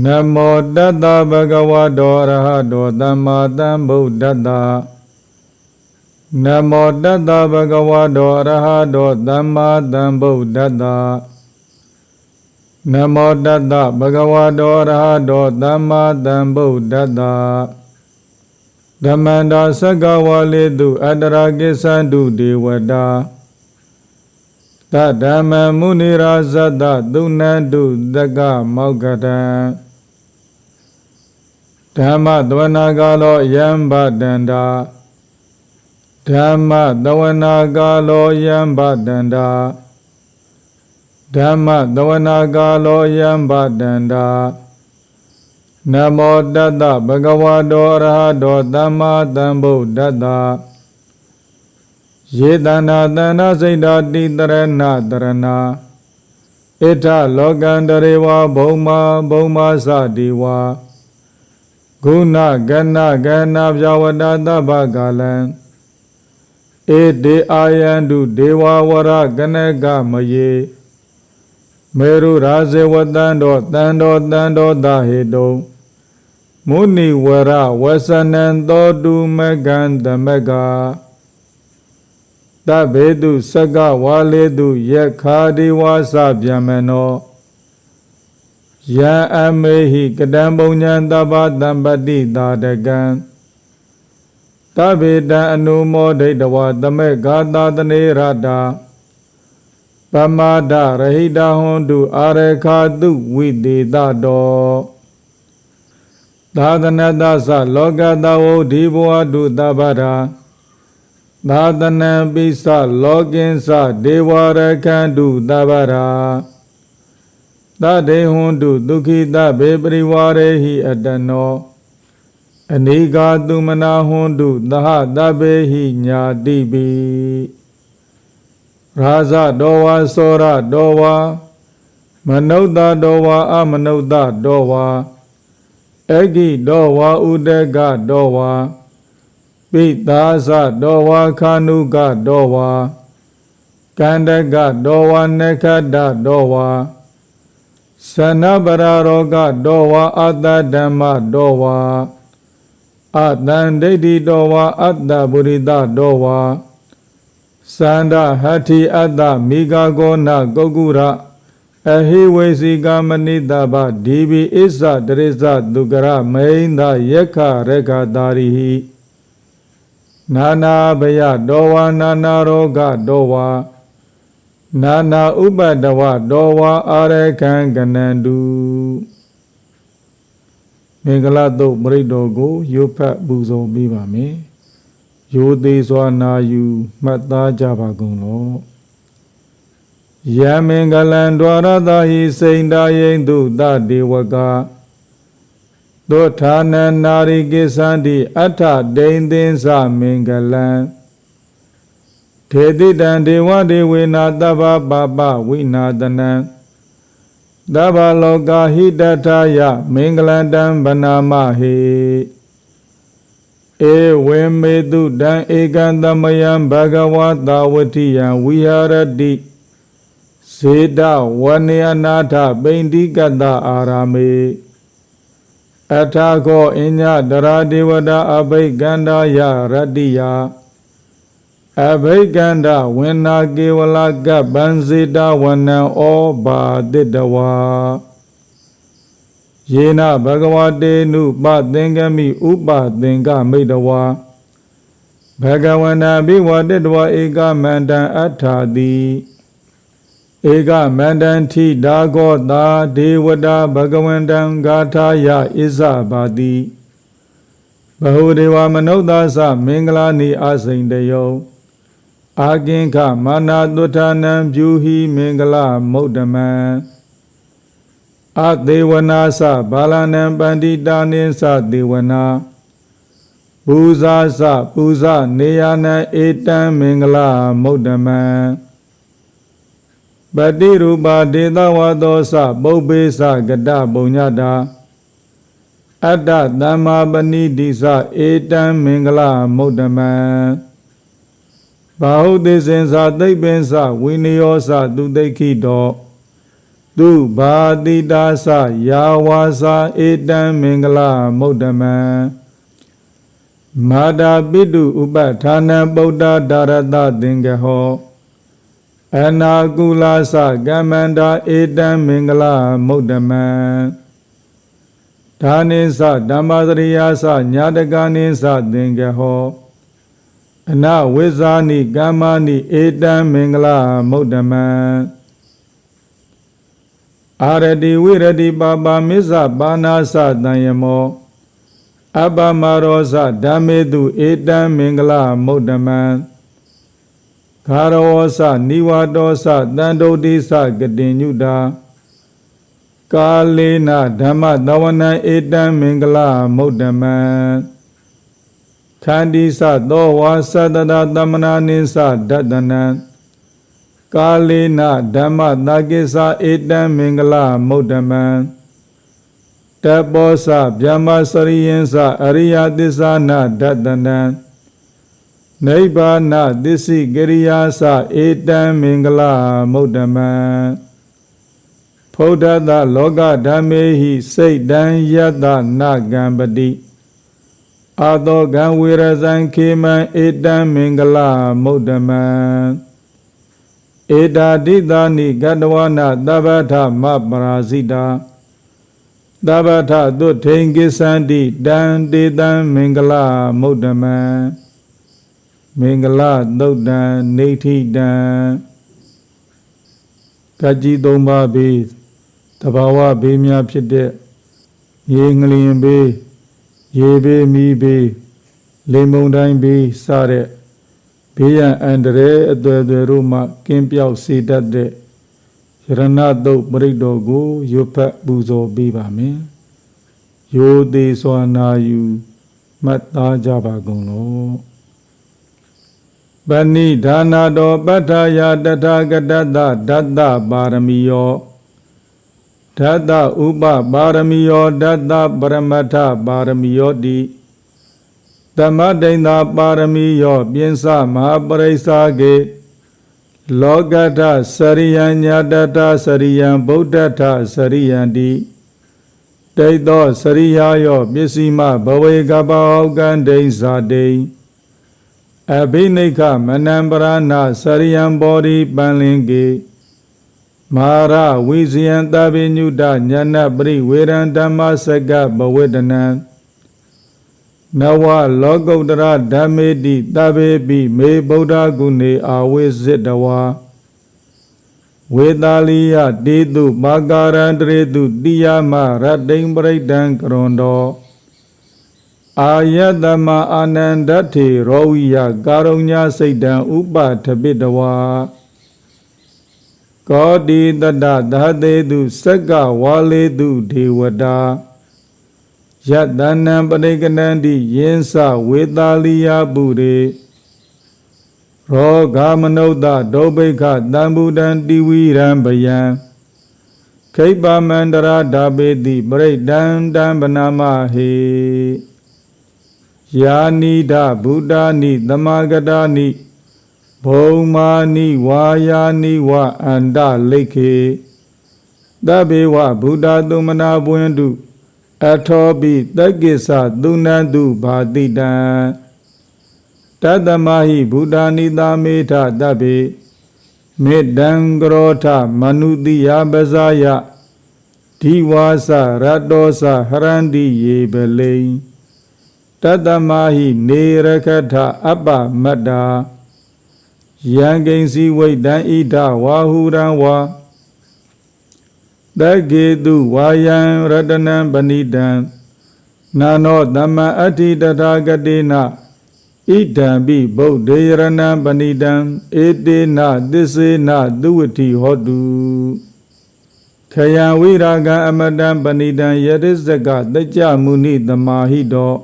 နမောတတ္တဗဂဝတောအရဟတောသမ္မာသမ္ဗုဒ္ဓတ္တနမောတတ္တဗဂဝတောအရဟတောသမ္မာသမ္ဗုဒ္ဓတ္တနမောတတ္တဗဂဝတောအရဟတောသမ္မာသမ္ဗုဒ္ဓတ္တဓမ္မန္တာသက္ကဝါလေတုအတ္တရာကိသန္တုဒေဝတာ တဓမ္မမုနိရာဇတ္တသုဏန္တုတက္ကမောက္ကတံဓမ္မသဝနာကာလောယံဗတန္တာဓမ္မသဝနာကာလောယံဗတန္တာဓမ္မသဝနာကာလောယံဗတန္တာနမောတတ္တဗဂဝတောအရဟတောသမ္မာသမ္ဗုဒ္ဓတ္တ ယေတနာတဏစိတ်တာတိတရဏတရဏဣထလောကန္တရေဝဘုံမာဘုံမာသတိဝါဂုဏကဏကဏပြဝတတဗ္ဗကာလံဧတေအာယန္တုဒေဝဝရကနကမယေမေရုရာဇေဝတံတောတံတောတံတောသဟေတုံမုဏိဝရဝဆနံသောတုမကံသမက သဗ္ဗေတုစကဝါလေတုယက္ခာဒီဝါစဗျမနောယံအမေဟိကတံပုံညာတပ္ပတံပတိတာတကံသဗ္ဗေတံအနုမောဒိတဝသမေဂာတာတနေရတာပမာဒရဟိတဟွန်တုအာရခာတုဝိတေတတောသာသနတသလောကတဝုဒီဘဝတုတပ္ပရာ သာသနံပိစလောကင်္စဒေဝရခန္တုတပ္ပရာတတေဟွန်တုဒုက္ခိတဘေပရိဝရေဟိအတနောအနိဂါတုမနာဟွန်တုသဟတဘေဟိညာတိပိရာဇတော်ဝါသောရတော်ဝါမနုဿတော်ဝါအမနုဿတော်ဝါအဂိတော်ဝါဥဒကတော်ဝါ ပိသာဇတော်ဝါခာနုကတော်ဝါကန္တကတော်ဝါနခတ္တတော်ဝါသနပရာရောဂတော်ဝါအတ္တဓမ္မတော်ဝါအတန်ဒိဋ္ဌိတော်ဝါအတ္တပုရိသတော်ဝါသန္ဒဟတ္ထိအတ္တမိဂာကောနကုတ်ကုရအဟိဝေစီကမနိတဗဒီဘိအစ္ဆတရိစ္ဆဒုက္ကရမိန်သယက္ခရက္ခတာရိဟိ နာနာဘယတောဝါနာနာရောဂတောဝါနာနာဥပတဝတောဝါအာရခံကနန္တုမင်္ဂလာတုတ်ပရိတော်ကိုရုပ်ဖတ်ပူဇော်ပေးပါမယ်ရိုသေးစွာနာယူမှတ်သားကြပါကုန်လောယမင်္ဂလံဒွါရတာဟိစိန်တာယိတုတဒေဝက သောဌာနနာရိကိသန္တိအထဒိန်သင်္သမင်္ဂလံထေတိတံဒေဝဒေဝေနာတဗ္ဗပပဝိနာတနံသဗ္ဗလောကဟိတထာယမင်္ဂလံတံဗနာမဟိဧဝေမေတုတံဧကံသမယံဘဂဝတာဝတိယံဝိဟာရတိဇေတဝနေယနာထပိန္တိကတအာရာမေ အထာခောအညဒရာဒေဝတာအဘိကန္တာယရတ္တိယအဘိကန္တဝေနာကေဝလကပံစေတဝနံဩဘာတိတဝါယေနဘဂဝတေနုပသင်္ကမိဥပသင်္ကမိတဝါဘဂဝနာဘိဝတိတဝါဧကမန္တံအထာတိ ဧကမန္တံထိဒါဂောတာဒေဝတာဘဂဝန္တံဂါထာယဣဇဘာတိဘဟုဒေဝမနုဿာသမင်္ဂလာနိအာစိန်တယောအာကင်ခမာနာတုထာနံဖြူဟိမင်္ဂလမုဒ္ဓမံအသေးဝနာသဘာလနံပန္တိတာနိသသေဝနာပူဇာသပူဇနေယနံဧတံမင်္ဂလမုဒ္ဓမံ ပတိရူပဒေသဝသောသပုပ္ပေသကတပုံညတာအတ္တသမ္မာပဏိတိသဧတံမင်္ဂလမုဒ္ဓမံဘာဟုသေစင်္သာသိပ္ပင်္စဝိနယောသသူသိခိတောသူဘာတိတာစယာဝါစာဧတံမင်္ဂလမုဒ္ဓမံမာတာပိတုဥပဌာနံဗုဒ္ဓဒါရတသင်္ကဟော အနာကုလာစကမ္မန္တာဧတံမင်္ဂလမုဒ္ဓမံဒါနိသဓမ္မစရိယာစညာတကနိသသင်္ကဟောအနဝိဇာနိကမ္မာနိဧတံမင်္ဂလမုဒ္ဓမံအာရတိဝိရတိပါပါမစ္ဆပါဏာသတံယမောအပ္ပမရောဇဓမ္မေတုဧတံမင်္ဂလမုဒ္ဓမံ ခါရဝောသနိဝတောသတန္တုတိသကတိညုတာကာလေနဓမ္မတဝနံဧတံမင်္ဂလမုဒ္ဓမံခန္ဒီသသောဝါသတ္တရတမနာနိသဒတ္တနံကာလေနဓမ္မတာကိသဧတံမင်္ဂလမုဒ္ဓမံတပောသဗျမစရိယင်္စအရိယသစ္စာနာဒတ္တနံ နိဗ္ဗာနသစ္စိကရိယာသဧတံမင်္ဂလမုဒ္ဓမံဖုဒ္ဓတလောကဓမ္မေဟိစိတ်တံယတ္တနာကံပတိအာတောကံဝေရဇံခေမံဧတံမင်္ဂလမုဒ္ဓမံဧတာတိတာနိကတဝနာသဗ္ဗထမပရာဇိတာသဗ္ဗထသုထိန်ကိသန္တိတံတေတံမင်္ဂလမုဒ္ဓမံ မင်္ဂလသုတ်တံနေထိတံကကြီးသုံးပါးဘေးတဘာဝဘေးများဖြစ်တဲ့ရေငလျင်ဘေးရေဘေးမီးဘေးလေမုန်တိုင်းဘေးစတဲ့ဘေးရန်အန္တရာယ်အသွယ်သွယ်တို့မှကင်းပြောက်စေတတ်တဲ့ယရဏတုတ်ပရိတ်တော်ကိုရွတ်ဖတ်ပူဇော်ပေးပါမယ်။ယောသေးစွာနာယူမှတ်သားကြပါကုန်လော။ ပဏိဒါနာတော်ပဋ္ဌာယတထာဂတတဓတ္တပါရမီယောဓတ္တဥပပါရမီယောဓတ္တပရမတ္ထပါရမီယောတိသမတိန်သာပါရမီယောပြင်းစမဟာပရိစ္ဆာကေလောကတစရိယညာတတစရိယံဗုဒ္ဓထစရိယံတိတိတ်သောစရိယာယောပစ္စည်းမဘဝေကပောကံဒိဉ္ဇာတိ အဘိနိခမနံပရဏစရိယံဘောဓိပန်လင်ကေမာရဝိဇယံတပိညုတညာနပရိဝေရံဓမ္မစကဘဝေဒနံနဝလောကုတ္တရဓမ္မေတိတဘေပိမေဗုဒ္ဓဂုဏေအာဝိဇိတဝါဝေတာလိယတေတုမာကာရံတရေတုတိယမရတ္တိံပရိဒံကရွန်တော် အာယတမအာနန္ဒထေရောဝိယကာရုညစိတ်တံဥပထပိတဝါကောတိတတသာတေတုစက္ကဝါလေတုဒေဝတာယတနံပရိကနန္တိယင်းစဝေတာလိယပုရေရောဂမနုဿဒုဗိခတံဗုဒံတိဝိရံဗယံခိပမန္တရာဓာပေတိပရိဒံတံဗနာမဟေ ယာနိဒဗုဒ္ဓနိသမဂတာနိဘုံမာနိဝါယာနိဝအန္တလိခေတဗေဝဗုဒ္ဓသုမနာပွင့်တုအထောပိတက္ကိသသုဏန္တုဘာတိတံတတမဟိဗုဒ္ဓနိသာမေထတဗ္ဗေမေတံကရောထမနုတိယပဇာယဒီဝါစရတောစဟရန္တိယေပလိ တတမဟိနေရခထအပ္ပမတ္တာယံကိဉ္စီဝိတံဣဒဝါဟုရံဝါတကေတုဝါယံရတနံပဏိတံနာနောတမ္မအဋ္ဌိတထာဂတိနာဣဒံပိဗုဒ္ဓေရဏံပဏိတံဧတေနသစ္စေနသုဝတိဟောတုခယံဝိရာဂံအမတံပဏိတံယရိစကတကြမုနိသမာဟိတော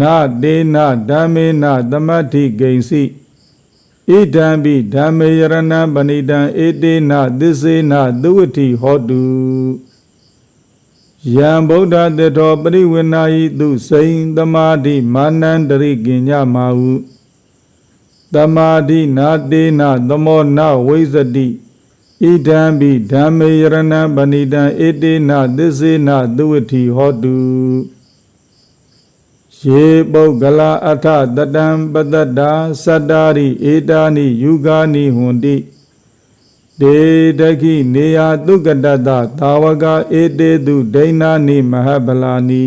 နာတေနဓမ္မေနသမတ္ထိဂိဉ္စီဣဒံပိဓမ္မေယရဏံပဏိတံဧတေနသစ္စေနသုဝတိဟောတုယံဗုဒ္ဓတေတောပရိဝေနာယိတုစိန်သမာဓိမာနန္တရိကိညမာဟုသမာဓိနာတေနသမောနဝိဇတိဣဣဒံပိဓမ္မေယရဏပဏိတံဧတေနသစ္စေနသုဝတိဟောတု ယေပုဂ္ဂလာအထတတံပတ္တတာသတ္တာရိဧတာနိယူဂာနိဟွန်တိဒေဒခိနေယတုကတတသာဝကဧတေတုဒိဏနိမဟဗလာနိ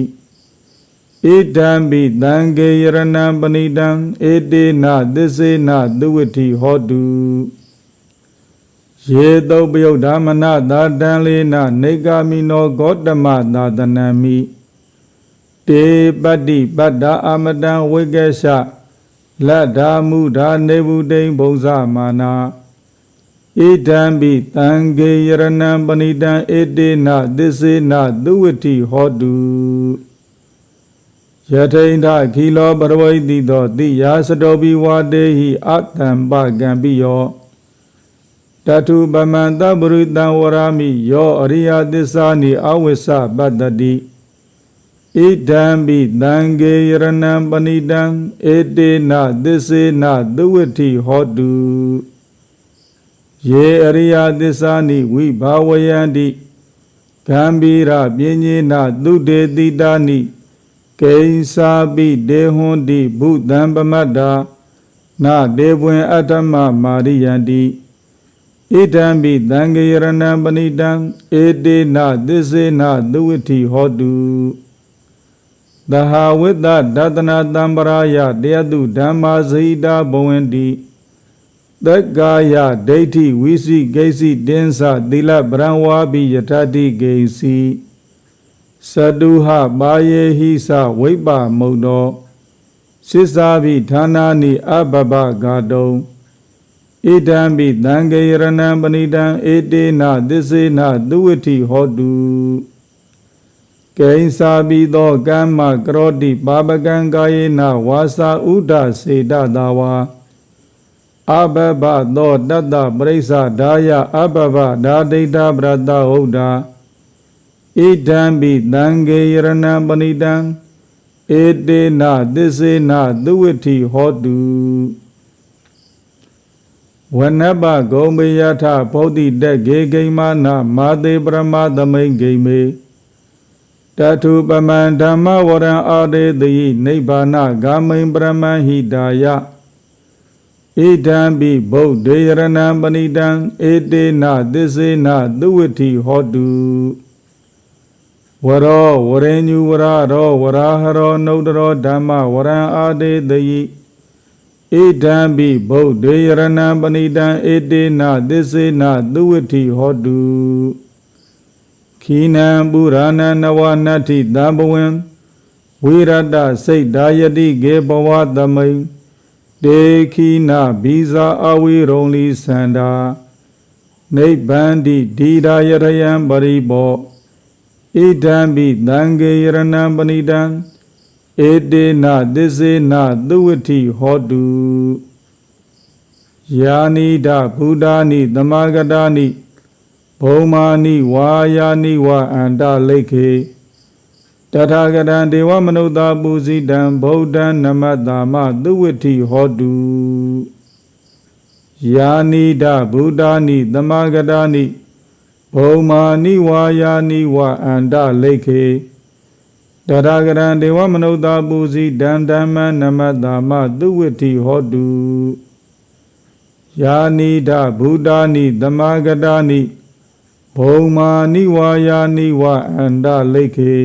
ဣဒံပိသံဃေယရဏံပဏိတံဧတေနသစ္စေနသုဝတိဟောတုယေတုပယုတ်ဓမ္မနသာတံလေနနေဂာမိနောဂေါတမသာတနံမိ တေပတ္တိပတ္တာအမတံဝိကေရှလတ္ထာမုဓာနေဗုတိံဘုံဇမာနာဣဒံပိတံဃေယရဏံပဏိတံဧတေနသစ္စေနသုဝတိဟောတုယထိန်ထခီလောပရဝိတိသောတိယာစတောပိဝါတေဟိအတံပကံပိယောတထုပမန္တပရိတံဝရာမိယောအရိယသစ္စာနိအဝိစ္စပတ္တတိ ဣဒံပိသံဃေယရဏံပဏိတံဧတေနသစ္စေနသုဝတိဟောတုယေအရိယသစ္စာနိဝိဘာဝယန္တိဂံဘီရပြင်းညေနသုတေတိတာနိကိဉ္စာပိဒေဟွန်တိဘုဒံပမတ္တာနာဒေဝံအတ္တမမာရိယန္တိဣဒံပိသံဃေရဏံပဏိတံဧတေနသစ္စေနသုဝတိဟောတု သဟာဝိတ္တဒသနာတံပရာယတရားတုဓမ္မာဇိတာဘဝန္တိသက္ကာယဒိဋ္ဌိဝိသိဂိသိတင်းစသီလပရံဝါပိယထတိဂိစီသတုဟပါယေဟိသဝိပ္ပမုတ်တော်စိစာပိဌာနာနိအဘဘဂါတုံဣဒံပိသံဃေရဏံပဏိတံဧတေနသစ္စေနသုဝတိဟောတု ကိဉ္စာပိသောကမ္မကရောတိပါပကံကာယေနဝါစာဥဒစေတသာဝါအဘဘသောတတ္တပရိစ္ဆဒါယအဘဘဒါဒိဋ္ဌပရတဟုတ်တာဣဒံပိသံဃေယရဏံပဏိတံဧတေနသစ္စေနသုဝတိဟောတုဝနပဂုံမေယထဗောဓိတက်ဂေဂိမာနမာသေပရမသမိန်ဂိမေ တထုပမံဓမ္မဝရံအာဒေတိနိဗ္ဗာနဂာမိန်ပရမံဟိတာယဣဒံပိဗုဒ္ဓေယရဏံပဏိတံဧတေနသစ္စေနသုဝတိဟောတုဝရောဝရေညုဝရရောဝရာဟရောနုဒရောဓမ္မဝရံအာဒေတိဣဒံပိဗုဒ္ဓေယရဏံပဏိတံဧတေနသစ္စေနသုဝတိဟောတု ခိနံပုရာဏနဝနတ္ထိသဘဝံဝိရတစိတ်ဓာယတိကေဘဝသမိန်တေခိနဘီဇာအဝိရုံလီသန္တာနိဗ္ဗန္တိဒီရာယရယံပရိဘောဣဒံပိသံဃေယရဏံပဏိတံဧတေနသစ္စေနသုဝတိဟောတုယာနိဒဗုဒ္ဓာနိသမဂတာနိ ဘုံမာနိဝါယာနိဝအန္တလိခေတထာဂတံဒေဝမနုဿာပုဇိတံဗုဒ္ဓံနမတ္တာမသုဝတိဟောတုယာနိဒဗုဒ္ဓာနိသမဂတာနိဘုံမာနိဝါယာနိဝအန္တလိခေတထာဂရံဒေဝမနုဿာပုဇိတံဓမ္မနမတ္တာမသုဝတိဟောတုယာနိဒဗုဒ္ဓာနိသမဂတာနိ ဘုံမာနိဝါယာနိဝအန္တလိခေ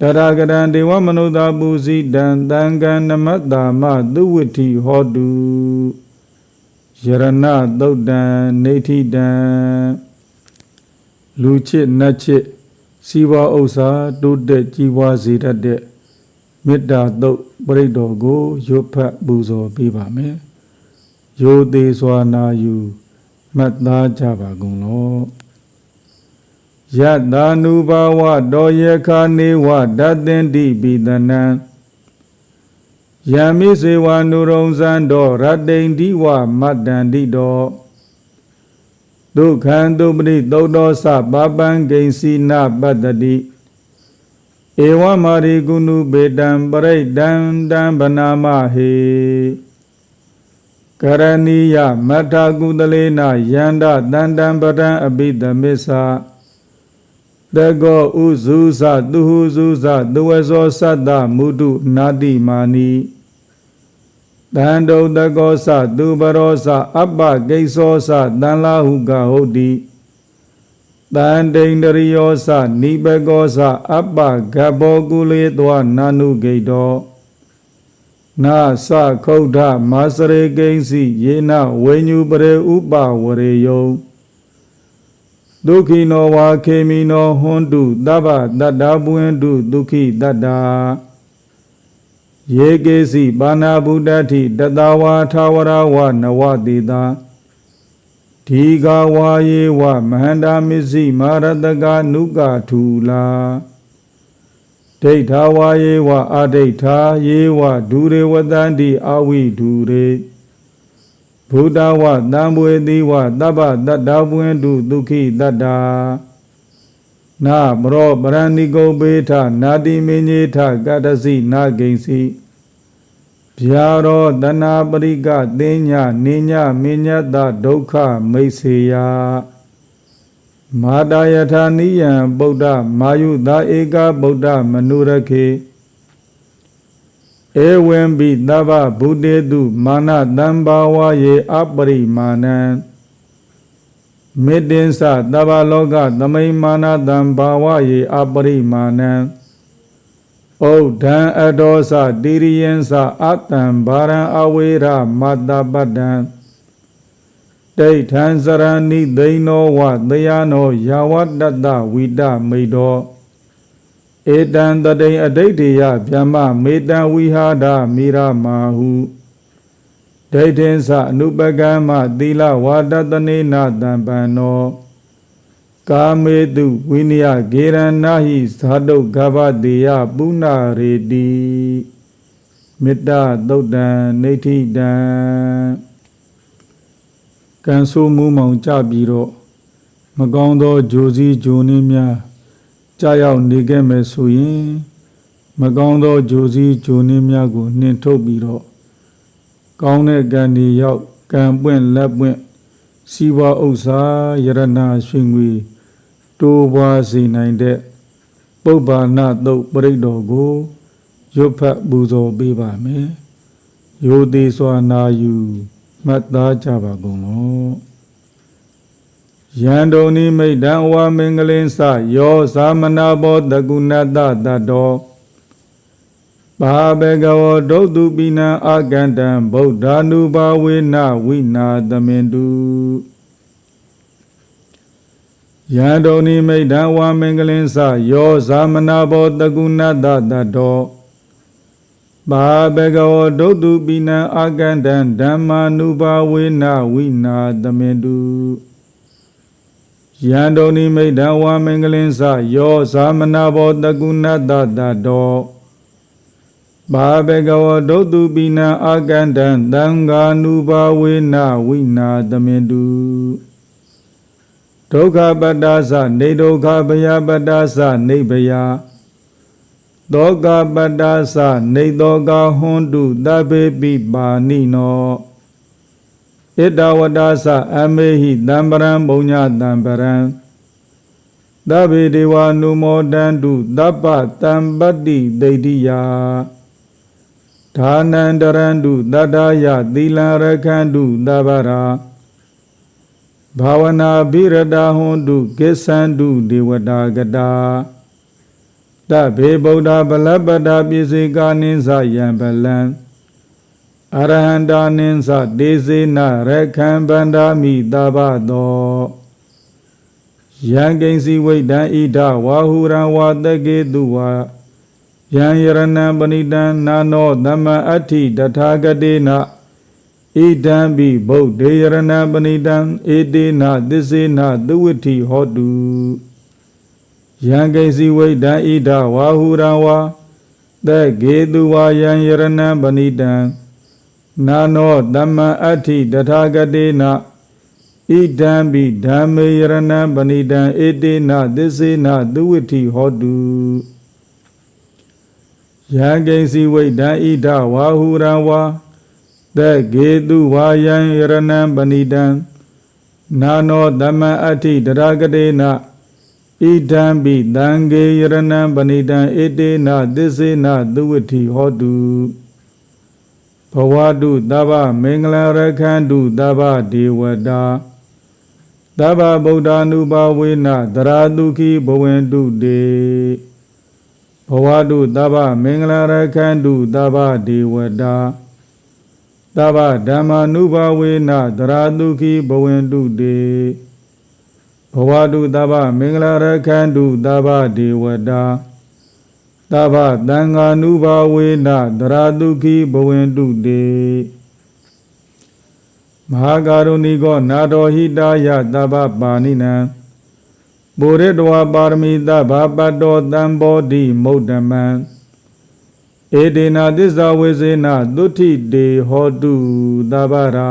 တရာဂရံဒေဝမနုဿာပုဇိတံတံကံနမတ္တာမသုဝတိဟောတုယရဏသုတ်တံနေဋ္ဌိတံလူချစ်နတ်ချစ်စီးပွားဥစ္စာတိုးတက်ကြီးပွားစေတတ်တဲ့မေတ္တာသုတ်ပရိတော်ကိုရွတ်ဖတ်ပူဇော်ပေးပါမယ်။ရိုသေးစွာနာယူမှတ်သားကြပါကုန်လော့။ ယတာနုဘာဝတောယခာနေဝဒတ္တင်တိပိတနံယမိစေဝနုရုံဇံတော်ရတ္တိန်ဒီဝမတ္တန္တိတော်ဒုက္ခံတုပရိသုတ်တော်စပပံဂိဉ္စီနာပတ္တတိဧဝမာရိကုဏုပေတံပရိဒံတံဗနာမဟေကကရဏီယမတ္ထကုသလေနယန္တတန္တံပဒံအဘိဓမစ္ဆာ တကောဥဇုဇသူဟုဇုဇသဝဇောသတ္တမုတုနာတိမာနီတန္တုတကောသသူပရောသအပ္ပကိစ္စောသတန်လာဟုကဟုတ်တိတန်တိန်တရိယောသနိဘကောသအပ္ပဂဘောကုလေသောနာနုဂိတောနာသခုဒ္ဓမာစရေကိဉ္စီယေနဝေညုပရေဥပဝရေယော ဒုက္ခိနောဝါခေမိနောဟွန်တုတဗ္ဗတတ္တာပွင့်တုဒုက္ခိတတ္တာယေကေစီပါဏာဗုဒ္ဓတိတတဝါထာဝရဝနဝတိတာဒီဃဝါယေဝမဟန္တာမစ္စည်းမာရတကနုကထူလာဒိဋ္ဌာဝါယေဝအဒိဋ္ဌာယေဝဒူရေဝတန္တိအဝိဒူရေ ဘုဒ္ဓဝတံဘွေတိဝတပ္ပတတ္တပွင့်တုဒုက္ခိတတ္တာနာမရောပရဏိကုပေထနာတိမင်းကြီးထကတ္တစီနာဂိဉ္စီဗျာရောတနာပရိကသင်ညာနိညာမညတဒုက္ခမိတ်စေယမာတာယထာနိယံဗုဒ္ဓမာယုသာဧကဗုဒ္ဓမနုရခေ ဧဝံပိသဗ္ဗဗုတေတုမာနတံဘာဝယေအပရိမာဏံမေတ္တင်္စသဗ္ဗလောကသမိန်မာနတံဘာဝယေအပရိမာဏံဩဒံအဒောသတိရိယံသအတံဘာရံအဝေရမတ္တပတ္တံဒိဋ္ဌံစရဏိသိဏောဝသယနောယာဝတ္တတဝိတမိတော ဧတံတတိအဋိဋ္ဌိယဗျမမေတံဝိဟာဒမိရမာဟုဒိဋ္ဌိသအနုပကမ္မသီလဝါဒတနေနတံပန္နော ကာမေတုဝိနယဂေရဏဟိဇာတုဂဗတေယပုဏ္ဏရေတိမေတ္တာသုတ်တံနေဋ္ဌိတံကံဆိုးမှုမောင်ကြပြီးတော့မကောင်းသောဂျိုစည်းဂျိုနှင်းများ ကြာရောက်နေခဲ့မယ်ဆိုရင် မကောင်းသောဂျိုစည်းဂျိုနှင်းများကိုနှင်ထုတ်ပြီးတော့ကောင်းတဲ့ကံဒီရောက်ကံပွင့်လက်ပွင့်စီးပွားဥစ္စာယရနာရွှေငွေတိုးပွားစေနိုင်တဲ့ပုပ္ပါဏတုတ်ပရိတ်တော်ကိုရွတ်ဖတ်ပူဇော်ပေးပါမယ်။ယောတိစွာနာယူမှတ်သားကြပါကုန်လော။ ယန္တုန်နိမိတ်တံဝါမင်္ဂလင်းစယောသာမနာဘောတကုဏတတတောဘာဘေကဝဒုတ်တုပိနံအာကန္တံဗုဒ္ဓ ानु ဘာဝေနဝိနာသမင်တုယန္တုန်နိမိတ်တံဝါမင်္ဂလင်းစယောသာမနာဘောတကုဏတတတောဘာဘေကဝဒုတ်တုပိနံအာကန္တံဓမ္မာနုဘာဝေနဝိနာသမင်တု ယန္တုန်နိမိတ်တံဝါမင်္ဂလင်းစယောသာမနာဘောတကုဏတတတောဘာဘေကဝဒုတ်တုပိနံအာကန္တံသံဃာနုဘာဝေနဝိနာသမင်တုဒုက္ခပတ္တာသနေဒုက္ခဘယပတ္တာသနေဘယသောကပတ္တာသနေသောကဟွန်တုတဘေပိပါဏိနော ဣတဝတ္တာသအမေဟိတံပရံဘုံညတံပရံသဗ္ဗေဒေဝနုမောတန္တုသဗ္ဗတံပတ္တိဒိဋ္ဌိယဒါနန္တရန္တုတတ္တယသီလံရခန္တုသဗ္ဗရာဘာဝနာဘိရတာဟွန်တုကိသန္တုဒေဝတာကတာတဘေဗုဒ္ဓဗလပတ္တပိစေကာနိသယံပလံ အရဟန္တာနိသဒေစေနရခံဗန္ဒာမိတဘသောယံကိဉ္စီဝိတံဣဒဝါဟုရံဝါတကေတုဝါယံယရဏံပဏိတံနာနောသမ္မအဋ္ဌိတထာဂတေနဣဒံပိဗုဒ္ဓေယရဏံပဏိတံဧတေနသစ္စေနသုဝတိဟောတုယံကိစီဝိတံဣဒဝါဟုရံဝါသကေတုဝါယံယရဏံပဏိတံ နာနောသမ္မအဋ္ဌိတထာဂတေနဣဒံပိဓမ္မေယရဏံပဏိတံဧတေနသစ္စေနသုဝတိဟောတုယံကိစီဝိတံဣဒဝါဟုရံဝါသက်ဂေတုဝါယံယရဏံပဏိတံနာနောတမံအဋ္ဌိတရဂတေနဣဒံပိတံဂေယရဏံပဏိတံဧတေနသစ္စေနသုဝတိဟောတု ဘဝတုသဗ္ဗမင်္ဂလရခန္တုသဗ္ဗဒေဝတာသဗ္ဗဗုဒ္ဓ ानु ဘာဝေနသရာတုခိဘဝင်တုတေဘဝတုသဗ္ဗမင်္ဂလရခန္တုသဗ္ဗဒေဝတာသဗ္ဗဓမ္မာနုဘာဝေနသရာတုခိဘဝင်တုတေဘဝတုသဗ္ဗမင်္ဂလရခန္တုသဗ္ဗဒေဝတာ သဗ္ဗသံဃာနုဘာဝေနသရာတုခိဘဝင်တုတေမဟာကာရုဏိကောနာတော်ဟိတာယသဗ္ဗပါဏိနံပုရိတဝါပါရမီသဗ္ဗပတ္တောတံဘောဓိမုဒ္ဓမံဧဒေနာသစ္စာဝေစေနသုတိတေဟောတုသဗ္ဗရာ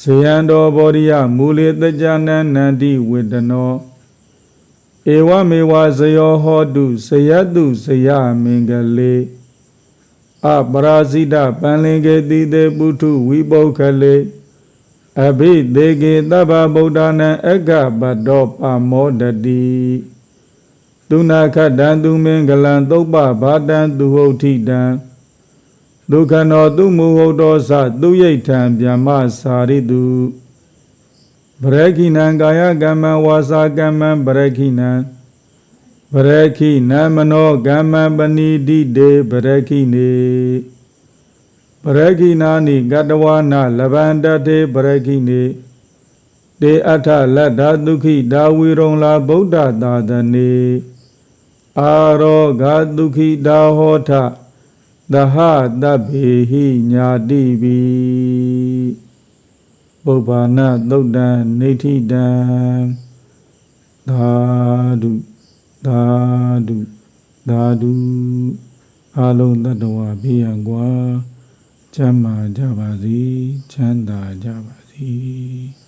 ဇေယံတော်ဘောရိယမူလေတကြနံနန္တိဝေဒနော ဧဝမေဝဇယောဟောတုဇယတုဇယမင်္ဂလေအပရာဇိတပန္လင်ကေတိတေပုထုဝိပုခလေအဘိသေကေသဗ္ဗဗုဒ္ဓနာအက္ခပတောပါမောတတိသူနာခတံသူမင်္ဂလံသုပ္ပဘာတံသူဟုတ်ထိတံဒုက္ခနောသူမူဟုတ်တော်သသူရိဋ္ဌံဗျမစာရိတု ဗရခိနံကာယကမ္မံဝါစာကမ္မံဗရခိနံဗရခိနံမနောကမ္မံပဏိတိတေဗရခိနေပရခိနာနိကတဝါနာလဗန္တတေပရခိနေတေအထလတ္တဒုခိဒါဝီရုံလာဗုဒ္ဓသာသနေအာရောဂဒုခိဒါဟောထသဟတဗ္ဗေဟိညာတိပိ ပုဗ္ဗာနသုတ်တံနေဋ္ဌိတံသာဓုသာဓုသာဓုအလုံးတတ္တဝါဘေးရန်ကွာချမ်းသာကြပါစေချမ်းသာကြပါစေ